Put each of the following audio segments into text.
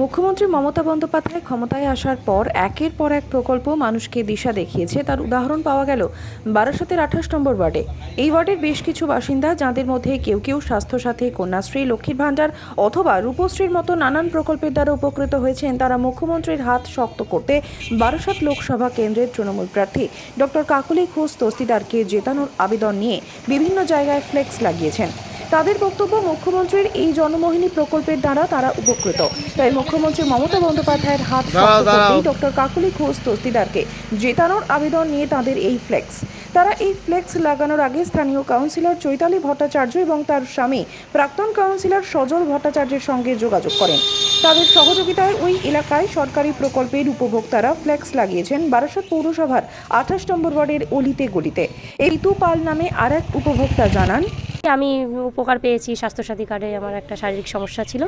মুখ্যমন্ত্রী মমতা বন্দ্যোপাধ্যায় ক্ষমতায় আসার পর একের পর এক প্রকল্প মানুষকে দিশা দেখিয়েছে। তার উদাহরণ পাওয়া গেল বারাসতের আঠাশ নম্বর ওয়ার্ডে। এই ওয়ার্ডের বেশ কিছু বাসিন্দা, যাঁদের মধ্যে কেউ কেউ স্বাস্থ্যসাথী, কন্যাশ্রী, লক্ষ্মীর ভাণ্ডার অথবা রূপশ্রীর মতো নানান প্রকল্পের দ্বারা উপকৃত হয়েছেন, তারা মুখ্যমন্ত্রীর হাত শক্ত করতে বারাসত লোকসভা কেন্দ্রের তৃণমূল প্রার্থী ডক্টর কাকলি ঘোষ তস্তিদারকে জেতানোর আবেদন নিয়ে বিভিন্ন জায়গায় ফ্লেক্স লাগিয়েছেন। তাদের বক্তব্য মুখ্যমন্ত্রীর এই জনমোহিনী প্রকল্পের দ্বারা তারা উপকৃত। তাই মুখ্যমন্ত্রী মমতা বন্দ্যোপাধ্যায়ের হাত ডক্টর কাকুলি ঘোষ দস্তিদারকে জেতানোর আবেদন নিয়ে তাদের এই ফ্লেক্স। তারা এই ফ্লেক্স লাগানোর আগে স্থানীয় কাউন্সিলর চৈতালি ভট্টাচার্য এবং তার স্বামী প্রাক্তন কাউন্সিলর সজল ভট্টাচার্যের সঙ্গে যোগাযোগ করেন। তাদের সহযোগিতায় ওই এলাকায় সরকারি প্রকল্পের উপভোক্তারা ফ্লেক্স লাগিয়েছেন বারাসত পৌরসভার আঠাশ নম্বর ওয়ার্ডের অলিতে গলিতে। এই পাল নামে আর এক উপভোক্তা জানান আমি উপকার পেয়েছি। স্বাস্থ্যসাথী কার্ডে আমার একটা শারীরিক সমস্যা ছিল।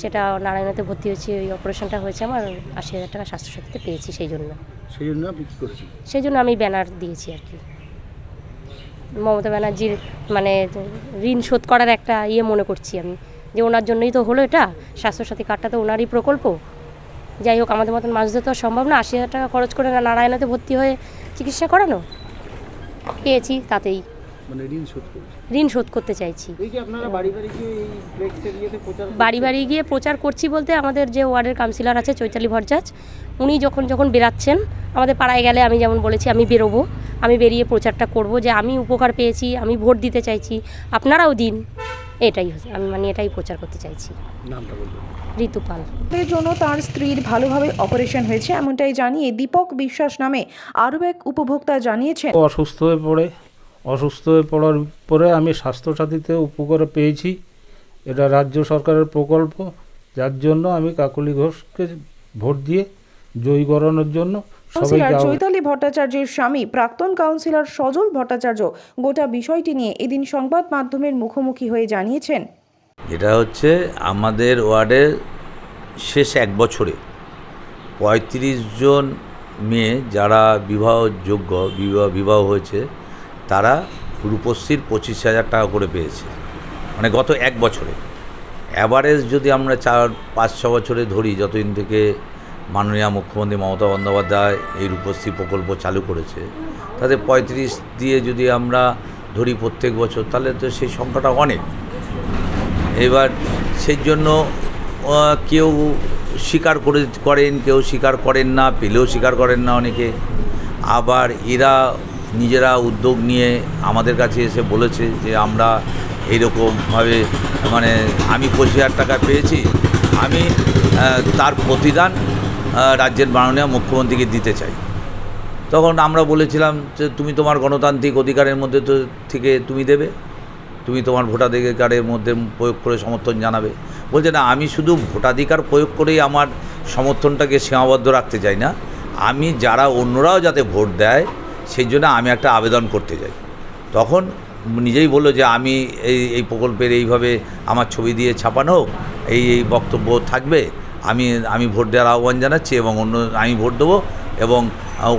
সেটা নারায়ণতে ভর্তি হয়েছি ওই অপারেশনটা হয়েছে আমার। আশি হাজার টাকা স্বাস্থ্যসাথীতে পেয়েছি সেই জন্য। সেই জন্য আপনি কী করেছেন? সেই জন্য আমি ব্যানার দিয়েছি আর কি। মমতা ব্যানার্জির মানে ঋণ শোধ করার একটা ইয়ে মনে করছি আমি। যে ওনার জন্যই তো হলো এটা। স্বাস্থ্যসাথী কার্ডটা তো ওনারই প্রকল্প। যাই হোক আমাদের মতন মানুষদের তো সম্ভব না। আশি হাজার টাকা খরচ করে না নারায়ণতে ভর্তি হয়ে চিকিৎসা করানো। পেয়েছি তাতেই। মানে ঋণ শোধ করেছেন ঋণ শোধ করতে চাইছি। এই যে আপনারা বাড়ি বাড়ি গিয়ে এই ফ্লেক্সের ইয়েতে প্রচার বাড়ি বাড়ি গিয়ে প্রচার করছি বলতে আমাদের যে ওয়ার্ডের কাউন্সিলর আছে চৈতালি ভরজাজ উনি যখন যখন বেরাচ্ছেন আমাদের পাড়ায় গেলে আমি যেমন বলেছি আমি বেরোবো আমি বেরিয়ে প্রচারটা করব যে আমি উপকার পেয়েছি আমি ভোট দিতে চাইছি আপনারাও দিন। এটাই হচ্ছে আমি মানে এটাই প্রচার করতে চাইছি। নামটা ঋতুপাল এর জন্য তার স্ত্রীর ভালোভাবে অপারেশন হয়েছে এমনটাই জানিয়ে দীপক বিশ্বাস নামে আরও এক উপভোক্তা জানিয়েছেন। অসুস্থ হয়ে পড়ে অসুস্থ হয়ে পড়ার পরে আমি স্বাস্থ্যসাথীতে উপকার পেয়েছি। এটা রাজ্য সরকারের প্রকল্প যার জন্য আমি কাকলি ঘোষকে ভোট দিয়ে জয়ী করানোর জন্য কাউন্সিলর চৈতালি ভট্টাচার্যের স্বামী প্রাক্তন কাউন্সিলর সজল ভট্টাচার্য গোটা বিষয়টি নিয়ে এদিন সংবাদ মাধ্যমের মুখোমুখি হয়ে জানিয়েছেন। এটা হচ্ছে আমাদের ওয়ার্ডের শেষ এক বছরে পঁয়ত্রিশ জন মেয়ে যারা বিবাহযোগ্য বিবাহ বিবাহ হয়েছে তারা রূপশ্রীর পঁচিশ হাজার টাকা করে পেয়েছে। মানে গত এক বছরে। অ্যাভারেজ যদি আমরা চার, পাঁচ, ছ বছরে ধরি, যতদিন থেকে মাননীয় মুখ্যমন্ত্রী মমতা বন্দ্যোপাধ্যায় এই রূপশ্রী প্রকল্প চালু করেছে, তাতে পঁয়ত্রিশ দিয়ে যদি আমরা ধরি প্রত্যেক বছর, তাহলে তো সেই সংখ্যাটা অনেক। এবার সেই জন্য কেউ স্বীকার করে, করেন, কেউ স্বীকার করেন না, পেলেও স্বীকার করেন না অনেকে। আবার এরা নিজেরা উদ্যোগ নিয়ে আমাদের কাছে এসে বলেছে যে আমরা এইরকমভাবে মানে আমি পঁচিশ হাজার টাকা পেয়েছি, আমি তার প্রতিদান রাজ্যের মাননীয় মুখ্যমন্ত্রীকে দিতে চাই। তখন আমরা বলেছিলাম যে তুমি তোমার গণতান্ত্রিক অধিকারের মধ্যে তো থেকে তুমি দেবে, তুমি তোমার ভোটাধিকারের মধ্যে প্রয়োগ করে সমর্থন জানাবে। বলছে, না, আমি শুধু ভোটাধিকার প্রয়োগ করেই আমার সমর্থনটাকে সীমাবদ্ধ রাখতে চাই না। আমি যারা অন্যরাও যাতে ভোট দেয় সেই জন্য আমি একটা আবেদন করতে চাই তখন নিজেই বলল যে, আমি এই এই প্রকল্পের এইভাবে আমার ছবি দিয়ে ছাপানো হোক এই এই বক্তব্য থাকবে। আমি আমি ভোট দেওয়ার আহ্বান জানাচ্ছি এবং অন্য, আমি ভোট দেবো এবং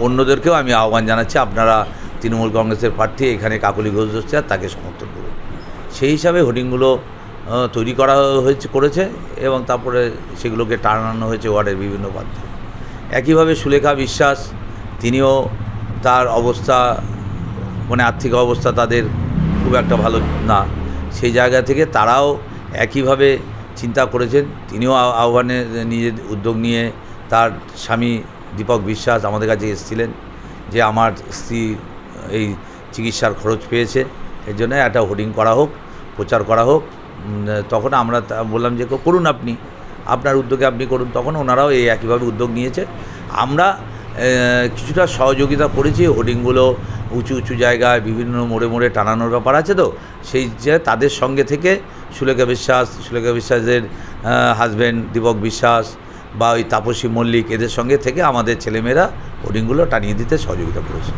অন্যদেরকেও আমি আহ্বান জানাচ্ছি। আপনারা তৃণমূল কংগ্রেসের প্রার্থী, এখানে কাকলি ঘোষ দোস্তার তাকে সমর্থন করুন। সেই হিসাবে হোর্ডিংগুলো তৈরি করা হয়েছে, করেছে এবং তারপরে সেগুলোকে টানানো হয়েছে ওয়ার্ডের বিভিন্ন প্রান্তে একইভাবে সুলেখা বিশ্বাস, তিনিও তার অবস্থা মানে আর্থিক অবস্থা তাদের খুব একটা ভালো না। সেই জায়গা থেকে তারাও একইভাবে চিন্তা করেছেন। তিনিও আহ্বানে নিজের উদ্যোগ নিয়ে তার স্বামী দীপক বিশ্বাস আমাদের কাছে এসেছিলেন যে আমার স্ত্রী এই চিকিৎসার খরচ পেয়েছে, এর জন্য একটা হোর্ডিং করা হোক, প্রচার করা হোক। তখন আমরা বললাম যে, করুন আপনি, আপনার উদ্যোগে আপনি করুন। তখন ওনারাও এই একইভাবে উদ্যোগ নিয়েছে। আমরা কিছুটা সহযোগিতা করেছি, হোর্ডিংগুলো উঁচু উঁচু জায়গায় বিভিন্ন মোড়ে মোড়ে টানানোর ব্যাপার আছে তো, সেই যে তাদের সঙ্গে থেকে সুলেখা বিশ্বাস, সুলেখা বিশ্বাসের হাজব্যান্ড দীপক বিশ্বাস বা ওই তাপসী মল্লিক এদের সঙ্গে থেকে আমাদের ছেলেমেয়েরা হোর্ডিংগুলো টানিয়ে দিতে সহযোগিতা করেছে।